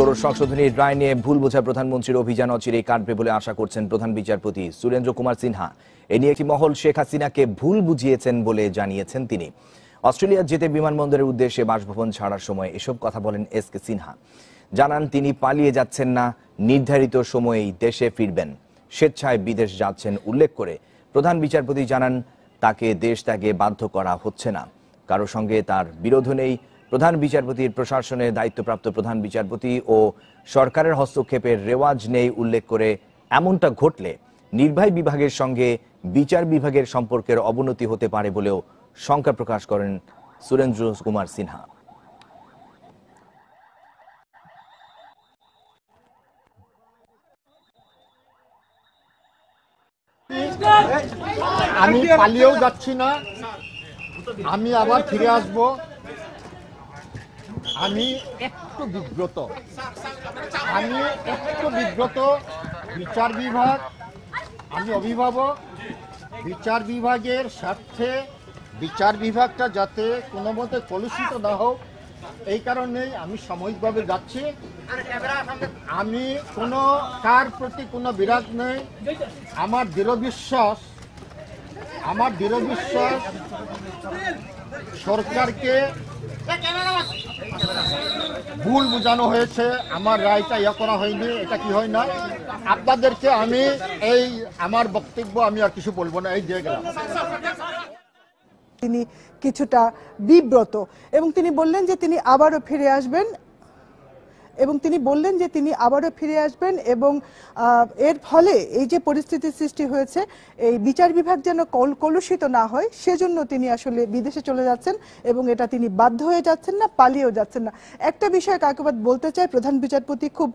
ষোড়শ সংশোধনীর রায় নিয়ে ভুল বোঝা প্রধানমন্ত্রীর অভিযান অচিরেই কাটবে বলে আশা করছেন প্রধান বিচারপতি সুরেন্দ্র কুমার সিনহা। এ নিয়ে একটি মহল শেখ হাসিনাকে ভুল বুঝিয়েছেন বলে জানিয়েছেন তিনি। অস্ট্রেলিয়া যেতে বিমানবন্দরের উদ্দেশ্যে বাসভবন ছাড়ার সময় এসব কথা বলেন এস কে সিনহা। জানান, তিনি পালিয়ে যাচ্ছেন না, নির্ধারিত সময়েই দেশে ফিরবেন। স্বেচ্ছায় বিদেশ যাচ্ছেন, উল্লেখ করে প্রধান বিচারপতি জানান, তাকে দেশ ত্যাগে বাধ্য করা হচ্ছে না। কারও সঙ্গে তার বিরোধ নেই প্রধান বিচারপতির প্রশাসনে দায়িত্বপ্রাপ্ত প্রধান বিচারপতি ও সরকারের হস্তক্ষেপের রেওয়াজ নেই উল্লেখ করে এমনটা ঘটলে নির্বাহী বিভাগের সঙ্গে বিচার বিভাগের সম্পর্কের অবনতি হতে পারে বলেও শঙ্কা প্রকাশ করেন সুরেন্দ্র কুমার সিনহা। আমি পালিয়েও যাচ্ছি না। আমি আবার ফিরে আসব। আমি একটু বিব্রত। আমি একটু বিব্রত, বিচার বিভাগ, আমি অভিভাবক, বিচার বিভাগের স্বার্থে বিচার বিভাগটা যাতে কোনো মতে কলুষিত না হোক, এই কারণেই আমি সাময়িকভাবে যাচ্ছি। আমি কোনো, কার প্রতি কোনো বিরাগ নেই। আমার দৃঢ় বিশ্বাস, আমার দৃঢ় বিশ্বাস সরকারকে ভুল বোঝানো হয়েছে, আমার রায়টা ইয়া করা হয়নি, এটা কি হয় না? আপনাদেরকে আমি এই, আমার বক্তব্য আমি আর কিছু বলব না, এই দিয়ে গেলাম। তিনি কিছুটা বিব্রত, এবং তিনি বললেন যে তিনি আবারও ফিরে আসবেন। এবং তিনি বললেন যে তিনি আবারও ফিরে আসবেন এবং এর ফলে এই যে পরিস্থিতির সৃষ্টি হয়েছে এই বিচার বিভাগ যেন কল- কলুষিত না হয় সেজন্য তিনি আসলে বিদেশে চলে যাচ্ছেন এবং এটা তিনি বাধ্য হয়ে যাচ্ছেন না পালিয়েও যাচ্ছেন না। একটা বিষয় কাকুবাদ বলতে চাই প্রধান বিচারপতি খুব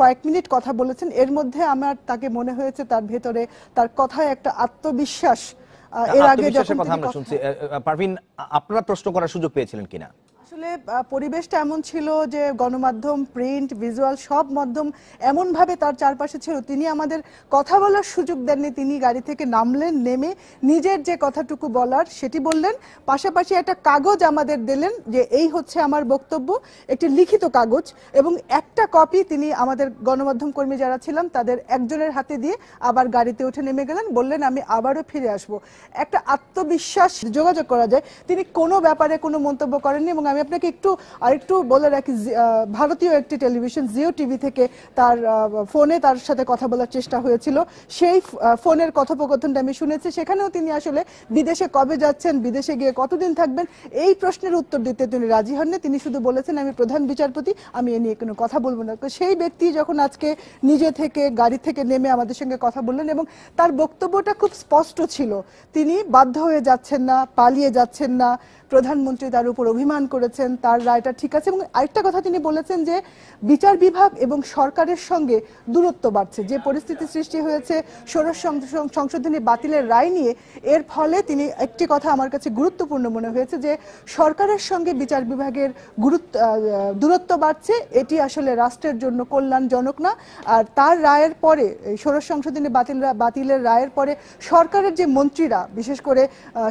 কয়েক মিনিট কথা বলেছেন এর মধ্যে আমার তাকে মনে হয়েছে তার ভেতরে তার কথায় একটা আত্মবিশ্বাস এর আগে যখন কথা আমরা শুনছি। পারভিন আপনারা প্রশ্ন করার সুযোগ পেয়েছিলেন কিনা? আসলে পরিবেশটা এমন ছিল যে গণমাধ্যম, প্রিন্ট, ভিজুয়াল সব মাধ্যম এমনভাবে তার চারপাশে ছিল। তিনি আমাদের কথা বলার সুযোগ দেননি। তিনি গাড়ি থেকে নামলেন, নেমে নিজের যে কথাটুকু বলার সেটি বললেন। পাশাপাশি একটা কাগজ আমাদের দিলেন যে এই হচ্ছে আমার বক্তব্য, একটি লিখিত কাগজ এবং একটা কপি তিনি আমাদের গণমাধ্যম কর্মী যারা ছিলাম তাদের একজনের হাতে দিয়ে আবার গাড়িতে উঠে নেমে গেলেন, বললেন, আমি আবারও ফিরে আসব। একটা আত্মবিশ্বাস যোগাযোগ করা যায়। তিনি কোনো ব্যাপারে কোনো মন্তব্য করেননি এবং আমি আপনাকে একটু, আরেকটু বলে রাখি ভারতীয় একটি টেলিভিশন, জিও টিভি থেকে তার ফোনে তার সাথে কথা বলার চেষ্টা হয়েছিল। সেই ফোনের কথোপকথনটা আমি শুনেছি। সেখানেও তিনি আসলে বিদেশে কবে যাচ্ছেন, বিদেশে গিয়ে কতদিন থাকবেন, এই প্রশ্নের উত্তর দিতে তিনি রাজি হননি। তিনি শুধু বলেছেন, আমি প্রধান বিচারপতি, আমি এ নিয়ে কোনো কথা বলব না। সেই ব্যক্তি যখন আজকে নিজে থেকে, গাড়ি থেকে নেমে আমাদের সঙ্গে কথা বললেন এবং তার বক্তব্যটা খুব স্পষ্ট ছিল, তিনি বাধ্য হয়ে যাচ্ছেন না, পালিয়ে যাচ্ছেন না। প্রধানমন্ত্রী তার উপর অভিমান করেছেন, তার রায়টা ঠিক আছে। এবং আরেকটা কথা তিনি বলেছেন যে, বিচার বিভাগ এবং সরকারের সঙ্গে দূরত্ব বাড়ছে। যে পরিস্থিতি সৃষ্টি হয়েছে, ষোড়শ সংশোধনী বাতিলের রায় নিয়ে, এর ফলে তিনি একটি কথা আমার কাছে গুরুত্বপূর্ণ মনে হয়েছে যে, সরকারের সঙ্গে বিচার বিভাগের গুরুত্ব দূরত্ব বাড়ছে। এটি আসলে রাষ্ট্রের জন্য কল্যাণজনক না। আর তার রায়ের পরে ষোড়শ সংশোধনী বাতিল, বাতিলের রায়ের পরে সরকারের যে মন্ত্রীরা, বিশেষ করে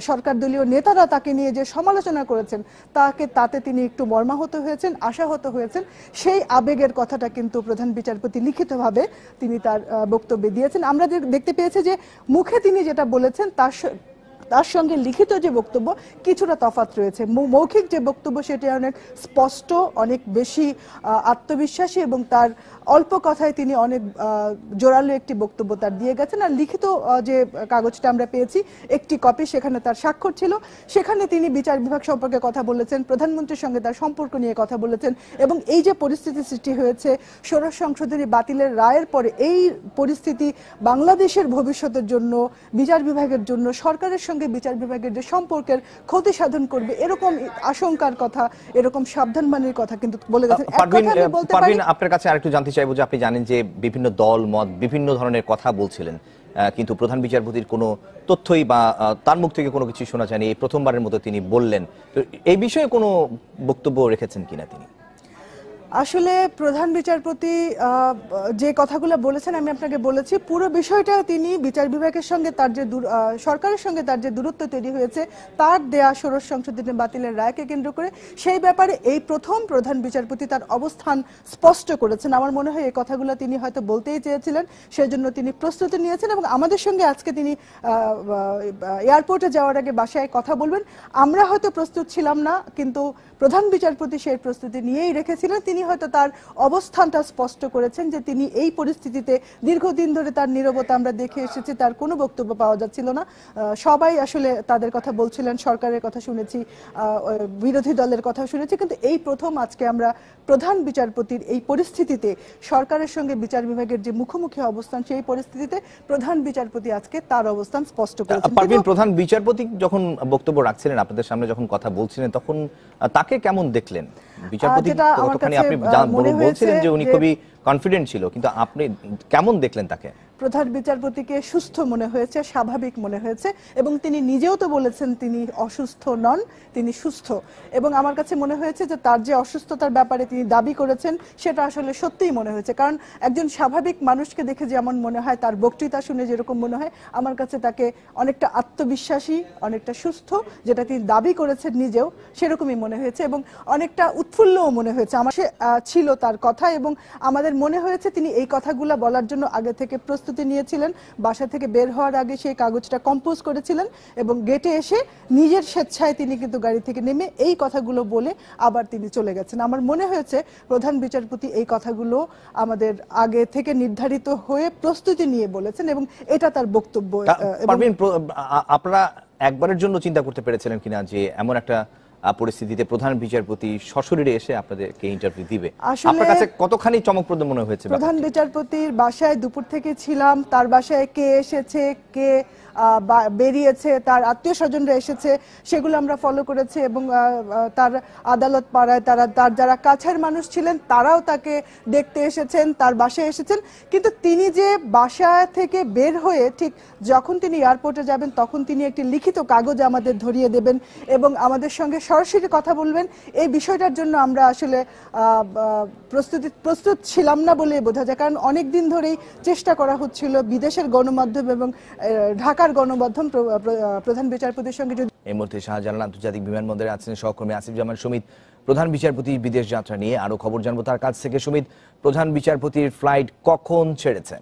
সরকার দলীয় নেতারা তাকে নিয়ে যে সমালোচনা করেছেন। তাকে, তাতে তিনি একটু মর্মাহত হয়েছেন, আশাহত হয়েছেন। সেই আবেগের কথাটা কিন্তু প্রধান বিচারপতি লিখিতভাবে তিনি তার বক্তব্যে দিয়েছেন। আমরা দেখতে পেয়েছি যে মুখে তিনি যেটা বলেছেন, তার তার সঙ্গে লিখিত যে বক্তব্য, কিছুটা তফাৎ রয়েছে। মৌখিক যে বক্তব্য, সেটি অনেক স্পষ্ট, অনেক বেশি আত্মবিশ্বাসী এবং তার অল্প কথায় তিনি অনেক জোরালো একটি বক্তব্য তার দিয়ে গেছেন। আর লিখিত যে কাগজটা আমরা পেয়েছি একটি কপি সেখানে তার স্বাক্ষর ছিল। সেখানে তিনি বিচার বিভাগ সম্পর্কে কথা বলেছেন প্রধানমন্ত্রীর সঙ্গে তার সম্পর্ক নিয়ে কথা বলেছেন এবং এই যে পরিস্থিতি সৃষ্টি হয়েছে ষোড়শ সংশোধনী বাতিলের রায়ের পরে এই পরিস্থিতি বাংলাদেশের ভবিষ্যতের জন্য বিচার বিভাগের জন্য সরকারের সঙ্গে বিচার বিভাগের যে সম্পর্কের ক্ষতি সাধন করবে এরকম আশঙ্কার কথা এরকম সাবধানবাণীর কথা কিন্তু বলে গেছেন। আপনার কাছে আরেকটু জানতে চাইব যে আপনি জানেন যে বিভিন্ন দল, মত বিভিন্ন ধরনের কথা বলছিলেন। কিন্তু প্রধান বিচারপতির কোনো তথ্যই বা তার মুখ থেকে কোনো কিছু শোনা যায়নি। এই প্রথমবারের মতো তিনি বললেন। তো এই বিষয়ে কোনো বক্তব্য রেখেছেন কিনা তিনি? আসলে প্রধান বিচারপতি যে কথাগুলো বলেছেন, আমি আপনাকে বলেছি, পুরো বিষয়টা তিনি বিচার বিভাগের সঙ্গে তার যে সরকারের সঙ্গে তার যে দূরত্ব তৈরি হয়েছে, তার দেয়া ষোড়শ সংশোধনী বাতিলের রায়কে কেন্দ্র করে, সেই ব্যাপারে এই প্রথম প্রধান বিচারপতি তার অবস্থান স্পষ্ট করেছেন। আমার মনে হয় এই কথাগুলো তিনি হয়তো বলতেই চেয়েছিলেন, সেজন্য তিনি প্রস্তুতি নিয়েছেন এবং আমাদের সঙ্গে আজকে তিনি এয়ারপোর্টে যাওয়ার আগে বাসায় কথা বলবেন। আমরা হয়তো প্রস্তুত ছিলাম না, কিন্তু প্রধান বিচারপতি সেই প্রস্তুতি নিয়েই রেখেছিলেন। তিনি হয়তো তার অবস্থানটা স্পষ্ট করেছেন যে তিনি এই পরিস্থিতিতে দীর্ঘদিন ধরে তার নীরবতা আমরা দেখে এসেছি তার কোনো বক্তব্য পাওয়া যাচ্ছিল না। সবাই আসলে তাদের কথা বলছিলেন সরকারের কথা শুনেছি বিরোধী দলের কথা শুনেছি কিন্তু এই প্রথম আজকে আমরা প্রধান বিচারপতির এই পরিস্থিতিতে সরকারের সঙ্গে বিচার বিভাগের যে মুখোমুখি অবস্থান সেই পরিস্থিতিতে প্রধান বিচারপতি আজকে তার অবস্থান স্পষ্ট করেছেন। পারভিন প্রধান বিচারপতি যখন বক্তব্য রাখছিলেন আপনাদের সামনে যখন কথা বলছিলেন তখন তাকে কেমন দেখলেন? বিচারপতি আমার কাছে, আপনি বলছিলেন যে উনি কবি খুবই কনফিডেন্ট ছিল, কিন্তু আপনি কেমন দেখলেন তাকে? প্রধান বিচারপতিকে সুস্থ মনে হয়েছে, স্বাভাবিক মনে হয়েছে, এবং তিনি নিজেও তো বলেছেন তিনি অসুস্থ নন, তিনি সুস্থ। এবং আমার কাছে মনে হয়েছে যে তার যে অসুস্থতার ব্যাপারে তিনি দাবি করেছেন, সেটা আসলে সত্যিই মনে হয়েছে। কারণ একজন স্বাভাবিক মানুষকে দেখে যেমন মনে হয়, তার বক্তৃতা শুনে যেরকম মনে হয়, আমার কাছে তাকে অনেকটা আত্মবিশ্বাসী, অনেকটা সুস্থ, যেটা তিনি দাবি করেছেন নিজেও, সেরকমই মনে হয়েছে। এবং অনেকটা উৎফুল্লও মনে হয়েছে। আমার ছিল তার কথা, এবং আমাদের মনে হয়েছে তিনি এই কথাগুলো বলার জন্য আগে থেকে প্রস্তুতি নিয়েছিলেন বাসা থেকে বের হওয়ার আগে সেই কাগজটা কম্পোজ করেছিলেন এবং গেটে এসে নিজের স্বেচ্ছায় তিনি কিন্তু গাড়ি থেকে নেমে এই কথাগুলো বলে আবার তিনি চলে গেছেন। আমার মনে হয়েছে প্রধান বিচারপতি এই কথাগুলো আমাদের আগে থেকে নির্ধারিত হয়ে প্রস্তুতি নিয়ে বলেছেন এবং এটা তার বক্তব্য আপনারা একবারের জন্য চিন্তা করতে পেরেছিলেন কিনা যে এমন একটা পরিস্থিতিতে প্রধান বিচারপতি সশরীরে এসে আপনাদেরকে ইন্টারভিউ দিবে। আপনার কাছে কতখানি চমকপ্রদ মনে হয়েছে প্রধান বিচারপতির বাসায় দুপুর থেকে ছিলাম তার বাসায় কে এসেছে কে বেরিয়েছে তার আত্মীয় স্বজনরা এসেছে সেগুলো আমরা ফলো করেছি এবং তার আদালত পাড়ায় তারা তার যারা কাছের মানুষ ছিলেন তারাও তাকে দেখতে এসেছেন তার বাসায় এসেছেন। কিন্তু তিনি যে বাসা থেকে বের হয়ে ঠিক যখন তিনি এয়ারপোর্টে যাবেন তখন তিনি একটি লিখিত কাগজ আমাদের ধরিয়ে দেবেন এবং আমাদের সঙ্গে সরাসরি কথা বলবেন। এই বিষয়টার জন্য আমরা আসলে প্রস্তুতি, প্রস্তুত ছিলাম না বলে বোঝা যায়। কারণ অনেক দিন ধরেই চেষ্টা করা হচ্ছিল বিদেশের গণমাধ্যম এবং ঢাকার গণমাধ্যম প্র- প্র- প্রধান বিচারপতির সঙ্গে যদি এই মুহূর্তে শাহজালাল আন্তর্জাতিক বিমানবন্দরে আছেন সহকর্মী আসিফ জামান সুমিত, প্রধান বিচারপতি বিদেশ যাত্রা নিয়ে আরও খবর জানব। তার কাছ থেকে সুমিত, প্রধান বিচারপতির ফ্লাইট কখন ছেড়েছে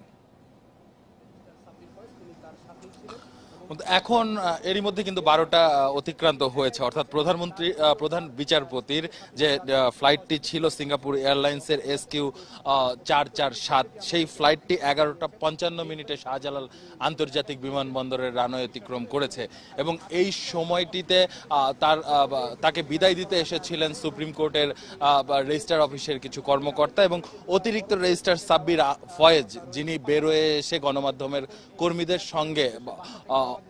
কিন্তু এখন এরই মধ্যে কিন্তু বারোটা অতিক্রান্ত হয়েছে। অর্থাৎ প্রধানমন্ত্রী প্রধান বিচারপতির যে ফ্লাইটটি ছিল সিঙ্গাপুর এয়ারলাইন্সের এস কিউ চার চার সাত, সেই ফ্লাইটটি এগারোটা পঞ্চান্ন মিনিটে শাহজালাল আন্তর্জাতিক বিমানবন্দরের রানওয়ে অতিক্রম করেছে। এবং এই সময়টিতে তার তাকে বিদায় দিতে এসেছিলেন সুপ্রিম কোর্টের রেজিস্টার অফিসের কিছু কর্মকর্তা এবং অতিরিক্ত রেজিস্ট্রার সাব্বির ফয়েজ, যিনি বেরোয়ে এসে গণমাধ্যমের কর্মীদের সঙ্গে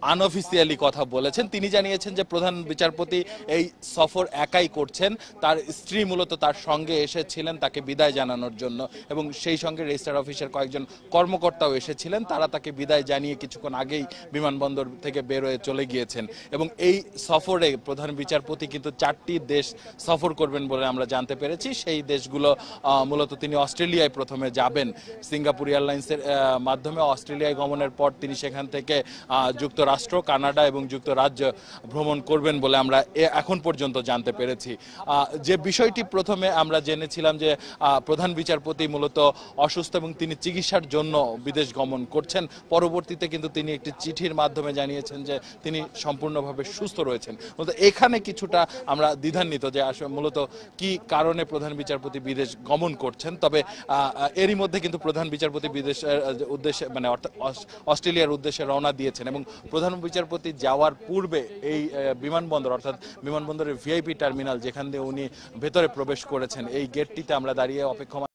আনঅফিসিয়ালি কথা বলেছেন। তিনি জানিয়েছেন যে প্রধান বিচারপতি এই সফর একাই করছেন। তার স্ত্রী মূলত তার সঙ্গে এসেছিলেন তাকে বিদায় জানানোর জন্য এবং সেই সঙ্গে রেজিস্টার অফিসের কয়েকজন কর্মকর্তাও এসেছিলেন। তারা তাকে বিদায় জানিয়ে কিছুক্ষণ আগেই বিমানবন্দর থেকে বেরোয় চলে গিয়েছেন। এবং এই সফরে প্রধান বিচারপতি কিন্তু চারটি দেশ সফর করবেন বলে আমরা জানতে পেরেছি। সেই দেশগুলো মূলত তিনি অস্ট্রেলিয়ায় প্রথমে যাবেন। সিঙ্গাপুর এয়ারলাইন্সের মাধ্যমে অস্ট্রেলিয়ায় গমনের পর তিনি সেখান থেকে আহ, যুক্তরাষ্ট্র, কানাডা এবং যুক্তরাজ্য ভ্রমণ করবেন বলে আমরা এখন পর্যন্ত জানতে পেরেছি। যে বিষয়টি প্রথমে আমরা জেনেছিলাম যে প্রধান বিচারপতি মূলত অসুস্থ এবং তিনি চিকিৎসার জন্য বিদেশ গমন করছেন। পরবর্তীতে কিন্তু তিনি একটি চিঠির মাধ্যমে জানিয়েছেন যে, তিনি সম্পূর্ণভাবে সুস্থ রয়েছেন। মূলত এখানে কিছুটা আমরা দ্বিধান্বিত যে আসলে মূলত কি কারণে প্রধান বিচারপতি বিদেশ গমন করছেন। তবে এরই মধ্যে কিন্তু প্রধান বিচারপতি বিদেশের উদ্দেশ্যে মানে অর্থাৎ অস্ট্রেলিয়ার উদ্দেশ্যে রওনা দিয়েছেন এবং প্রধান বিচারপতি যাওয়ার পূর্বে এই বিমানবন্দর, অর্থাৎ বিমানবন্দরের ভিআইপি টার্মিনাল যেখান দিয়ে উনি ভেতরে প্রবেশ করেছেন, এই গেটটিতে আমরা দাঁড়িয়ে অপেক্ষমান